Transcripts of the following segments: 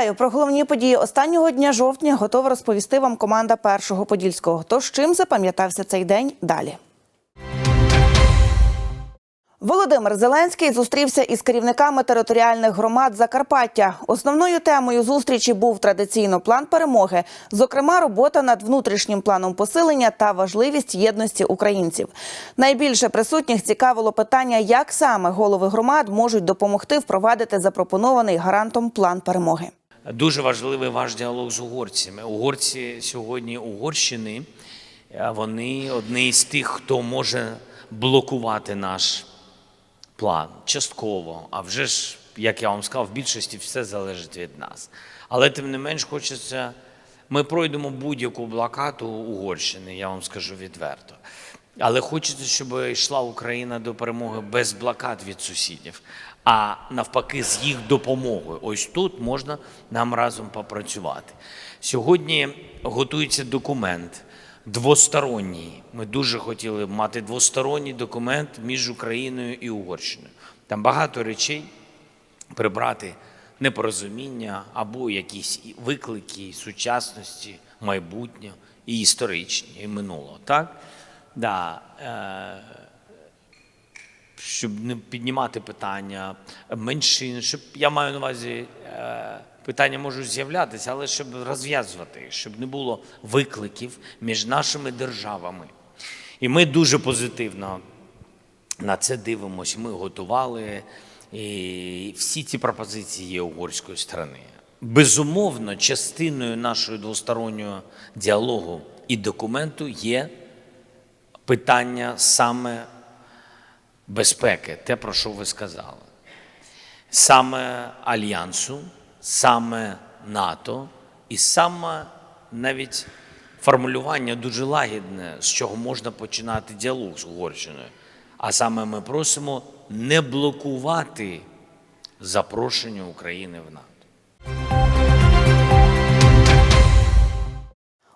Вітаю про головні події останнього дня жовтня. Готова розповісти вам команда першого подільського. Тож чим запам'ятався цей день далі. Володимир Зеленський зустрівся із керівниками територіальних громад Закарпаття. Основною темою зустрічі був традиційно план перемоги, зокрема, робота над внутрішнім планом посилення та важливість єдності українців. Найбільше присутніх цікавило питання, як саме голови громад можуть допомогти впровадити запропонований гарантом план перемоги. Дуже важливий ваш діалог з угорцями. Угорці сьогодні Угорщини, вони одні з тих, хто може блокувати наш план частково. А вже ж, як я вам сказав, в більшості все залежить від нас. Але тим не менш хочеться. Ми пройдемо будь-яку блокаду Угорщини, я вам скажу відверто. Але хочеться, щоб йшла Україна до перемоги без блокад від сусідів, а навпаки, з їх допомогою. Ось тут можна нам разом попрацювати. Сьогодні готується документ двосторонній. Ми дуже хотіли б мати двосторонній документ між Україною і Угорщиною. Там багато речей прибрати непорозуміння або якісь виклики сучасності, майбутнього, і історичні, і минулого. Так? Да, е, щоб не піднімати питання меншин, щоб я маю на увазі. Е, Питання можуть з'являтися, але щоб розв'язувати, щоб не було викликів між нашими державами. І ми дуже позитивно на це дивимося. Ми готували і всі ці пропозиції є угорської сторони. Безумовно, частиною нашого двостороннього діалогу і документу є питання саме безпеки, те, про що ви сказали, саме альянсу, саме НАТО і саме навіть формулювання дуже лагідне, з чого можна починати діалог з Угорщиною. А саме ми просимо не блокувати запрошення України в НАТО.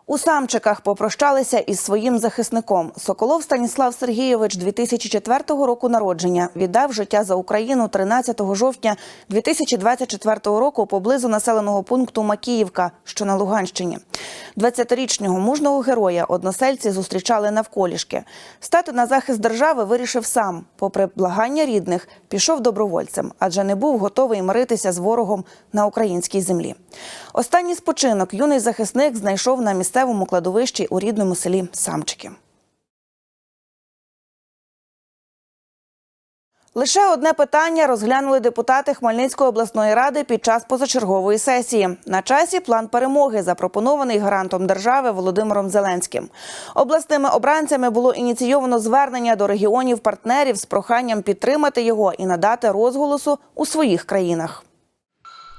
У Самчиках попрощалися із своїм захисником. Соколов Станіслав Сергійович 2004 року народження віддав життя за Україну 13 жовтня 2024 року поблизу населеного пункту Макіївка, що на Луганщині. 20-річного мужного героя односельці зустрічали навколішки. Стати на захист держави вирішив сам. Попри благання рідних, пішов добровольцем, адже не був готовий миритися з ворогом на українській землі. Останній спочинок юний захисник знайшов на місцевому кладовищі у рідному селі Самчики. Лише одне питання розглянули депутати Хмельницької обласної ради під час позачергової сесії. На часі план перемоги, запропонований гарантом держави Володимиром Зеленським. Обласними обранцями було ініційовано звернення до регіонів партнерів з проханням підтримати його і надати розголосу у своїх країнах.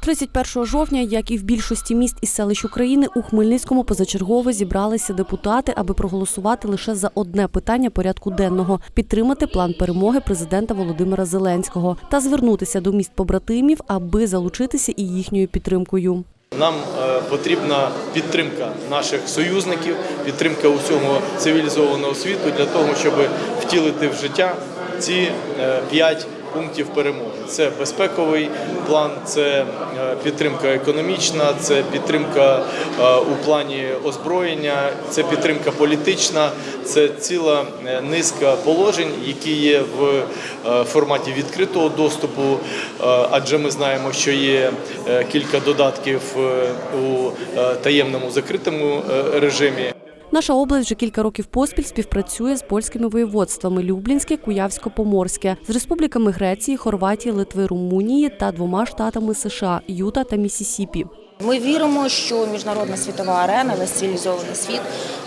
31 жовтня, як і в більшості міст і селищ України, у Хмельницькому позачергово зібралися депутати, аби проголосувати лише за одне питання порядку денного підтримати план перемоги президента Володимира Зеленського та звернутися до міст побратимів, аби залучитися і їхньою підтримкою. Нам е, потрібна підтримка наших союзників, підтримка усього цивілізованого світу для того, щоб втілити в життя ці е, п'ять пунктів перемоги. Це безпековий план, це е, підтримка економічна, це підтримка е, у плані озброєння, це підтримка політична, це ціла е, низка положень, які є в форматі відкритого доступу, адже ми знаємо, що є кілька додатків у таємному закритому режимі. Наша область вже кілька років поспіль співпрацює з польськими воєводствами Люблінське, Куявсько-Поморське, з республіками Греції, Хорватії, Литви, Румунії та двома штатами США Юта та Місісіпі. Ми віримо, що міжнародна світова арена, весь цивілізований світ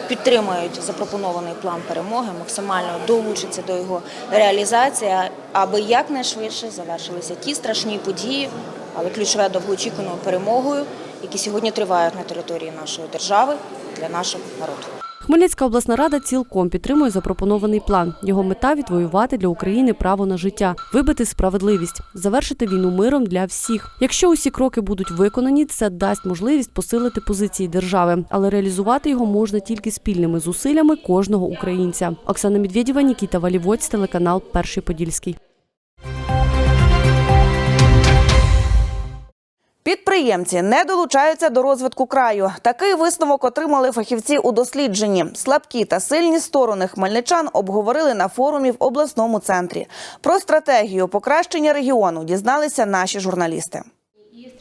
підтримають запропонований план перемоги, максимально долучаться до його реалізації, аби якнайшвидше завершилися ті страшні події, але ключове довгоочікуваною перемогою, які сьогодні тривають на території нашої держави для нашого народу. Хмельницька обласна рада цілком підтримує запропонований план. Його мета відвоювати для України право на життя, вибити справедливість, завершити війну миром для всіх. Якщо усі кроки будуть виконані, це дасть можливість посилити позиції держави, але реалізувати його можна тільки спільними зусиллями кожного українця. Оксана Медведєва, Нікіта Валівоць, телеканал Перший Подільський. Підприємці не долучаються до розвитку краю. Такий висновок отримали фахівці у дослідженні. Слабкі та сильні сторони хмельничан обговорили на форумі в обласному центрі. Про стратегію покращення регіону дізналися наші журналісти.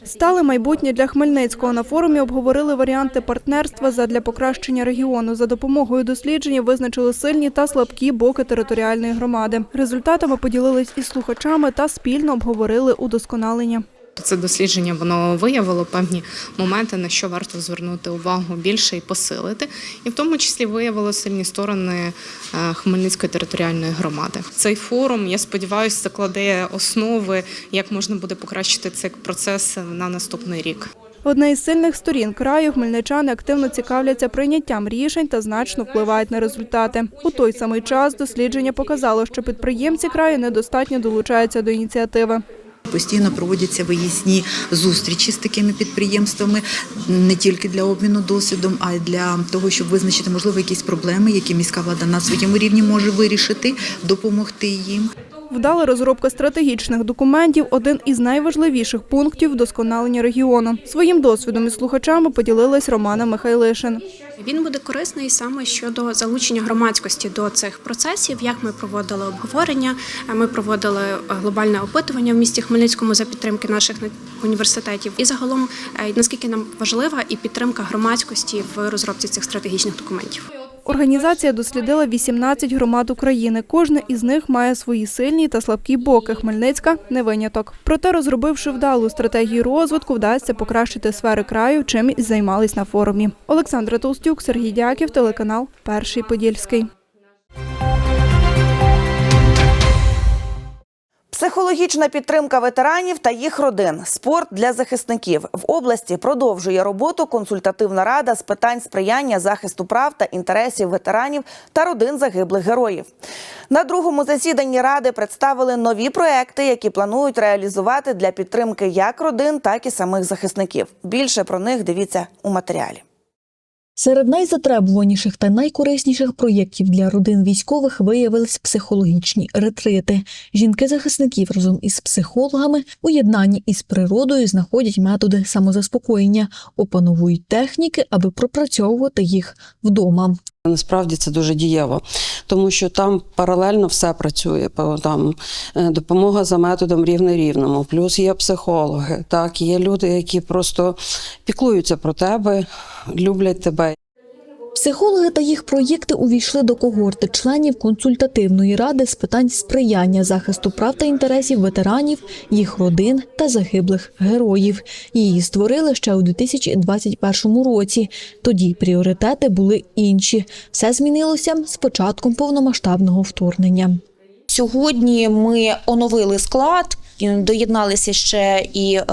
Стали майбутнє для Хмельницького. На форумі обговорили варіанти партнерства задля покращення регіону. За допомогою дослідження визначили сильні та слабкі боки територіальної громади. Результатами поділились із слухачами та спільно обговорили удосконалення. Це дослідження воно виявило певні моменти, на що варто звернути увагу більше і посилити, і в тому числі виявило сильні сторони е, Хмельницької територіальної громади. Цей форум, я сподіваюся, закладе основи, як можна буде покращити цей процес на наступний рік. Одна із сильних сторін краю хмельничани активно цікавляться прийняттям рішень та значно впливають на результати. У той самий час дослідження показало, що підприємці краю недостатньо долучаються до ініціативи. Постійно проводяться виїзні зустрічі з такими підприємствами не тільки для обміну досвідом, а й для того, щоб визначити можливо якісь проблеми, які міська влада на своєму рівні може вирішити, допомогти їм. Вдала розробка стратегічних документів один із найважливіших пунктів вдосконалення регіону. Своїм досвідом із слухачами поділилась Романа Михайлишин. Він буде корисний саме щодо залучення громадськості до цих процесів. Як ми проводили обговорення, ми проводили глобальне опитування в місті Хмельницькому за підтримки наших університетів. І загалом е, наскільки нам важлива і підтримка громадськості в розробці цих стратегічних документів. Організація дослідила 18 громад України. Кожна із них має свої сильні та слабкі боки. Хмельницька не виняток. Проте, розробивши вдалу стратегію розвитку, вдасться покращити сфери краю, чим і займались на форумі. Олександра Толстюк, Сергій Дяків, телеканал Перший Подільський. Психологічна підтримка ветеранів та їх родин, спорт для захисників в області продовжує роботу консультативна рада з питань сприяння захисту прав та інтересів ветеранів та родин загиблих героїв. На другому засіданні ради представили нові проекти, які планують реалізувати для підтримки як родин, так і самих захисників. Більше про них дивіться у матеріалі. Серед найзатребуваніших та найкорисніших проєктів для родин військових виявились психологічні ретрити. Жінки захисників разом із психологами у єднанні із природою знаходять методи самозаспокоєння, опановують техніки, аби пропрацьовувати їх вдома. Насправді це дуже дієво, тому що там паралельно все працює. Там е, допомога за методом рівне рівному. Плюс є психологи. Так, є люди, які просто піклуються про тебе, люблять тебе. Психологи та їх проєкти увійшли до когорти членів консультативної ради з питань сприяння захисту прав та інтересів ветеранів, їх родин та загиблих героїв. Її створили ще у 2021 році. Тоді пріоритети були інші. Все змінилося з початком повномасштабного вторгнення. Сьогодні ми оновили склад. Доєдналися ще і е,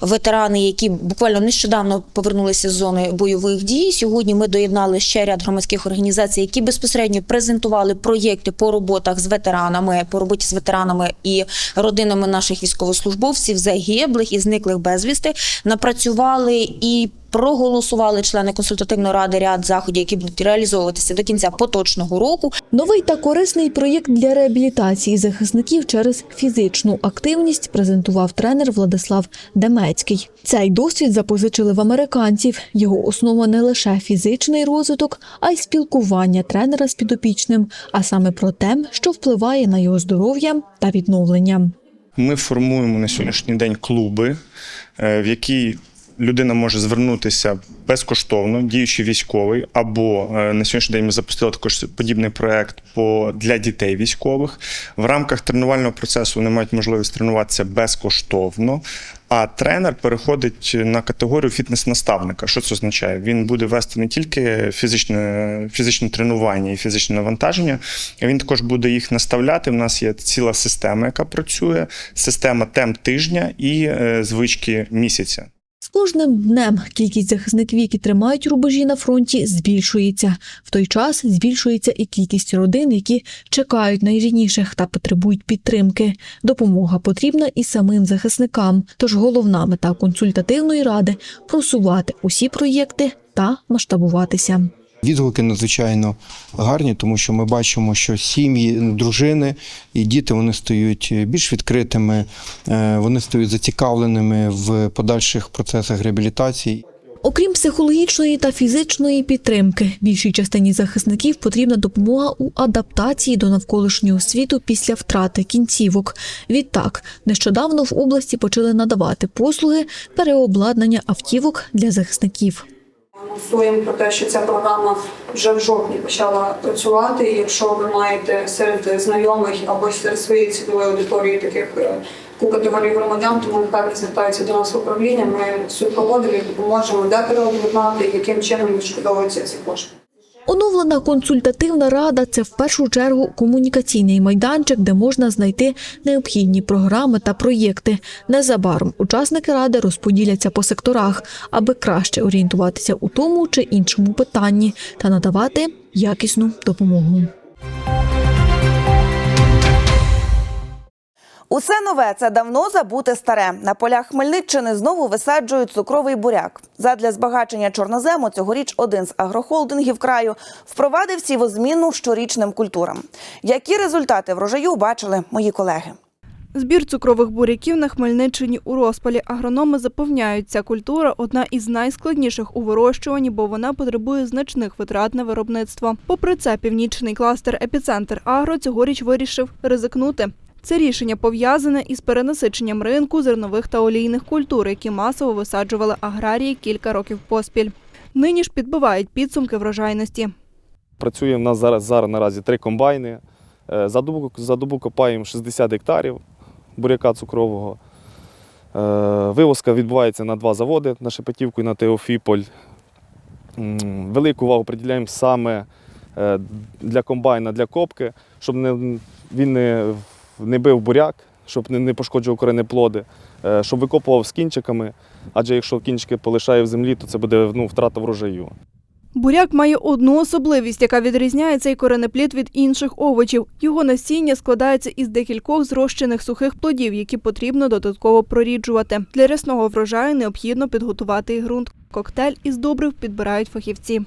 ветерани, які буквально нещодавно повернулися з зони бойових дій. Сьогодні ми доєднали ще ряд громадських організацій, які безпосередньо презентували проєкти по роботах з ветеранами, по роботі з ветеранами і родинами наших військовослужбовців, загиблих і зниклих безвісти. Напрацювали і проголосували члени консультативної ради ряд заходів, які будуть реалізовуватися до кінця поточного року. Новий та корисний проєкт для реабілітації захисників через фізичну активність презентував тренер Владислав Демецький. Цей досвід запозичили в американців. Його основа не лише фізичний розвиток, а й спілкування тренера з підопічним, а саме про те, що впливає на його здоров'я та відновлення. Ми формуємо на сьогоднішній день клуби, е, в які людина може звернутися безкоштовно, діючи військовий, або е, на сьогоднішній день ми запустили також подібний проект по для дітей військових. В рамках тренувального процесу вони мають можливість тренуватися безкоштовно. А тренер переходить на категорію фітнес-наставника. Що це означає? Він буде вести не тільки фізичне, фізичне тренування і фізичне навантаження, він також буде їх наставляти. У нас є ціла система, яка працює: система темп тижня і е, звички місяця. З кожним днем кількість захисників, які тримають рубежі на фронті, збільшується. В той час збільшується і кількість родин, які чекають найрідніших та потребують підтримки. Допомога потрібна і самим захисникам. Тож головна мета консультативної ради просувати усі проєкти та масштабуватися. Відгуки надзвичайно гарні, тому що ми бачимо, що сім'ї, дружини і діти вони стають більш відкритими, е, вони стають зацікавленими в подальших процесах реабілітації. Окрім психологічної та фізичної підтримки, більшій частині захисників потрібна допомога у адаптації до навколишнього світу після втрати кінцівок. Відтак, нещодавно в області почали надавати послуги переобладнання автівок для захисників. Анонсуємо про те, що ця програма вже в жовтні почала працювати. І якщо ви маєте серед знайомих або серед своєї цільової аудиторії таких е, таку категорію громадян, тому нехай звертаються до нас в управління. Ми супроводимо допоможемо, де переобладнати, яким чином відшкодовуються ці кошти. Оновлена консультативна рада це в першу чергу комунікаційний майданчик, де можна знайти необхідні програми та проєкти. Незабаром учасники ради розподіляться по секторах, аби краще орієнтуватися у тому чи іншому питанні та надавати якісну допомогу. Усе нове це давно забуте старе. На полях Хмельниччини знову висаджують цукровий буряк. Задля збагачення чорнозему цьогоріч один з агрохолдингів краю впровадив сівозміну щорічним культурам. Які результати врожаю бачили мої колеги? Збір цукрових буряків на Хмельниччині у розпалі. Агрономи запевняють, ця культура одна із найскладніших у вирощуванні, бо вона потребує значних витрат на виробництво. Попри це, північний кластер епіцентр Агро цьогоріч вирішив ризикнути. Це рішення пов'язане із перенасиченням ринку зернових та олійних культур, які масово висаджували аграрії кілька років поспіль. Нині ж підбивають підсумки врожайності. Працює в нас зараз, зараз наразі три комбайни. Е, За добу, за добу копаємо 60 гектарів буряка цукрового. Е, Вивозка відбувається на два заводи на Шепетівку і на Теофіполь. Велику увагу приділяємо саме е, для комбайна, для копки, щоб він не, не бив буряк, щоб не, пошкоджував коренеплоди, е, щоб викопував з кінчиками, адже якщо кінчики полишає в землі, то це буде ну, втрата врожаю. Буряк має одну особливість, яка відрізняє цей коренеплід від інших овочів. Його насіння складається із декількох зрощених сухих плодів, які потрібно додатково проріджувати. Для рясного врожаю необхідно підготувати і ґрунт. Коктейль із добрив підбирають фахівці.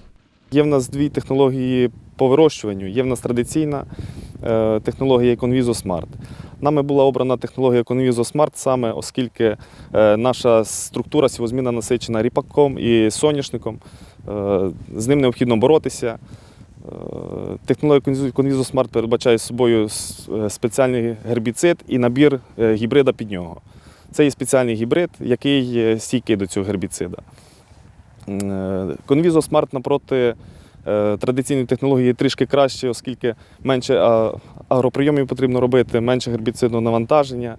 Є в нас дві технології по вирощуванню. Є в нас традиційна е, технологія Conviso Smart. Нами була обрана технологія Conviso Smart саме оскільки е, наша структура сівозміна насичена ріпаком і соняшником. Е, з ним необхідно боротися. Технологія Conviso Smart передбачає собою спеціальний гербіцид і набір гібрида під нього. Це є спеціальний гібрид, який стійкий до цього гербіцида. Conviso Smart напроти е, традиційної технології трішки краще, оскільки менше агроприйомів потрібно робити, менше гербіцидного навантаження.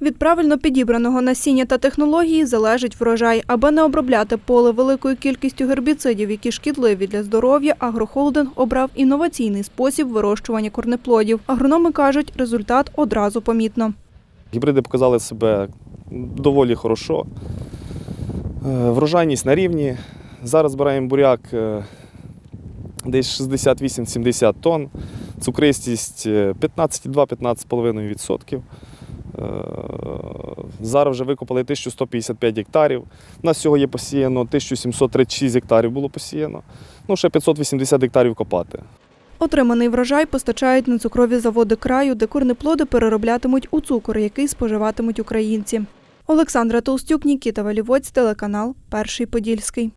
Від правильно підібраного насіння та технології залежить врожай. Аби не обробляти поле великою кількістю гербіцидів, які шкідливі для здоров'я, агрохолдинг обрав інноваційний спосіб вирощування корнеплодів. Агрономи кажуть, результат одразу помітно. Гібриди показали себе доволі хорошо. Е, Врожайність на рівні. Зараз збираємо буряк е, десь 68-70 тонн, цукристість е, 15,2-15,5%. Е, Зараз вже викопали 1155 гектарів. У нас всього є посіяно 1736 гектарів було посіяно. Ну, ще 580 гектарів копати. Отриманий врожай постачають на цукрові заводи краю, де корнеплоди перероблятимуть у цукор, який споживатимуть українці. Олександра Толстюк, Нікіта Валівоць, телеканал Перший Подільський.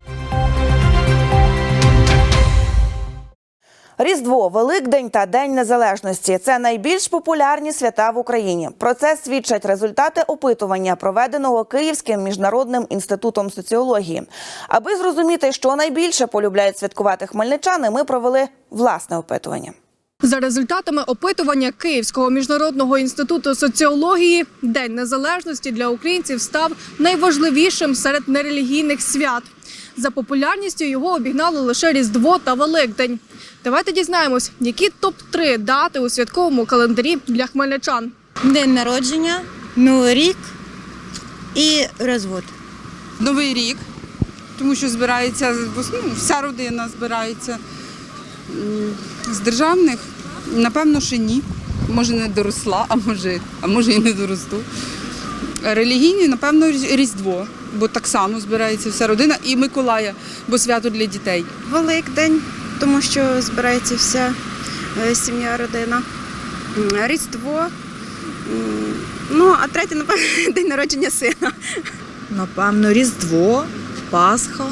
Різдво, Великдень та День Незалежності це найбільш популярні свята в Україні. Про це свідчать результати опитування, проведеного Київським міжнародним інститутом соціології. Аби зрозуміти, що найбільше полюбляють святкувати хмельничани, ми провели власне опитування. За результатами опитування Київського міжнародного інституту соціології, День Незалежності для українців став найважливішим серед нерелігійних свят. За популярністю його обігнали лише Різдво та Великдень. Давайте дізнаємось, які топ-3 дати у святковому календарі для хмельничан. День народження, Новий рік і розвод. Новий рік, тому що збирається ну, вся родина збирається. З державних, напевно, ще ні. Може, не доросла, а може, а може і не доросту. Релігійні, напевно, Різдво, бо так само збирається вся родина, і Миколая, бо свято для дітей. Великдень тому що збирається вся е, сім'я, родина. Різдво. Ну, а третє, напевно, день народження сина. Напевно, Різдво, Пасха.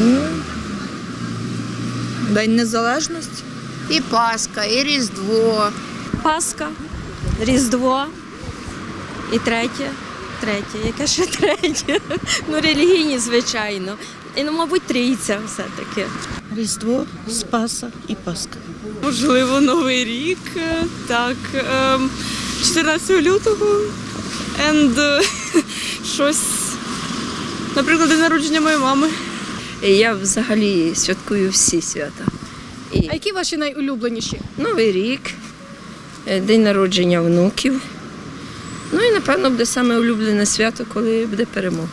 Ну, День Незалежності. І Пасха, і Різдво. Пасха, Різдво і третє. Третє. Яке ще третє? Ну, релігійні, звичайно. І, ну, мабуть, трійця все-таки. Різдво, Спаса і Пасха. Можливо, Новий рік. е, Так, ем, 14 лютого. And е, щось. Наприклад, день народження моєї мами. Я взагалі святкую всі свята. А які ваші найулюбленіші? Новий рік, е, день народження внуків. Ну і напевно буде саме улюблене свято, коли буде перемога.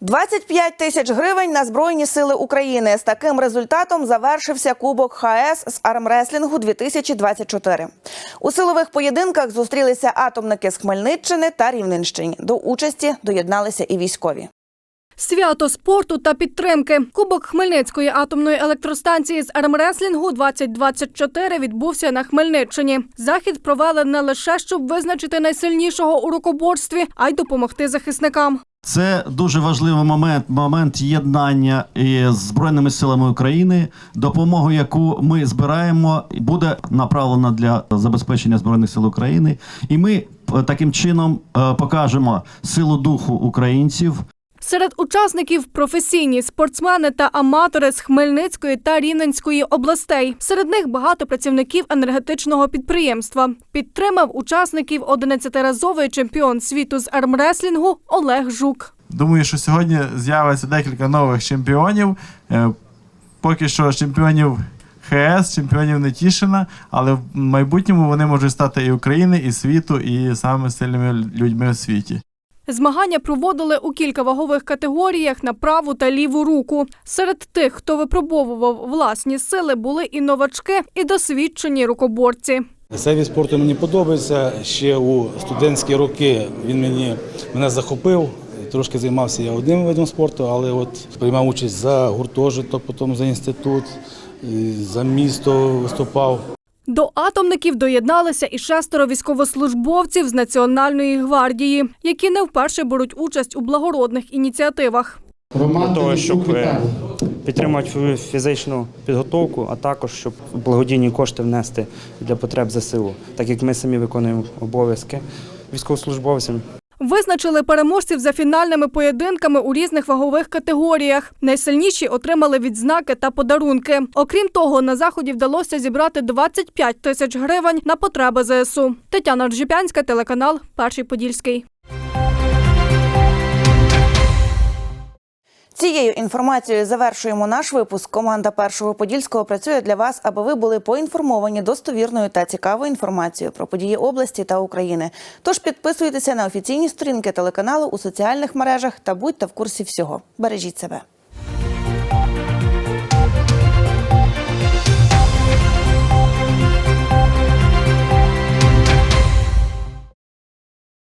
25 тисяч гривень на Збройні сили України. З таким результатом завершився Кубок ХС з армреслінгу 2024. У силових поєдинках зустрілися атомники з Хмельниччини та Рівненщини. До участі доєдналися і військові. Свято спорту та підтримки. Кубок Хмельницької атомної електростанції з армреслінгу 2024 відбувся на Хмельниччині. Захід провели не лише щоб визначити найсильнішого у рукоборстві, а й допомогти захисникам. Це дуже важливий момент, момент єднання із збройними силами України. Допомогу, яку ми збираємо, буде направлена для забезпечення збройних сил України, і ми е, таким чином е, покажемо силу духу українців. Серед учасників професійні спортсмени та аматори з Хмельницької та Рівненської областей. Серед них багато працівників енергетичного підприємства. Підтримав учасників 11-разовий чемпіон світу з армреслінгу Олег Жук. Думаю, що сьогодні з'явиться декілька нових чемпіонів. Е, Поки що чемпіонів ХС, чемпіонів Нетішина, але в майбутньому вони можуть стати і України, і світу, і самими сильними людьми у світі. Змагання проводили у кілька вагових категоріях на праву та ліву руку. Серед тих, хто випробовував власні сили, були і новачки, і досвідчені рукоборці. Цей від спорту мені подобається. Ще у студентські роки він мені мене захопив. Трошки займався я одним видом спорту, але от приймав участь за гуртожиток, потім за інститут, за місто виступав. До атомників доєдналися і шестеро військовослужбовців з Національної гвардії, які не вперше беруть участь у благородних ініціативах. для того, щоб е, підтримати свою фізичну підготовку, а також щоб благодійні кошти внести для потреб ЗСУ, так як ми самі виконуємо обов'язки військовослужбовцям. Визначили переможців за фінальними поєдинками у різних вагових категоріях. Найсильніші отримали відзнаки та подарунки. Окрім того, на заході вдалося зібрати 25 тисяч гривень на потреби ЗСУ. Тетяна Ржіпянська, телеканал Перший Подільський. Цією інформацією завершуємо наш випуск. Команда першого подільського працює для вас, аби ви були поінформовані достовірною та цікавою інформацією про події області та України. Тож підписуйтеся на офіційні сторінки телеканалу у соціальних мережах та будьте в курсі всього. Бережіть себе.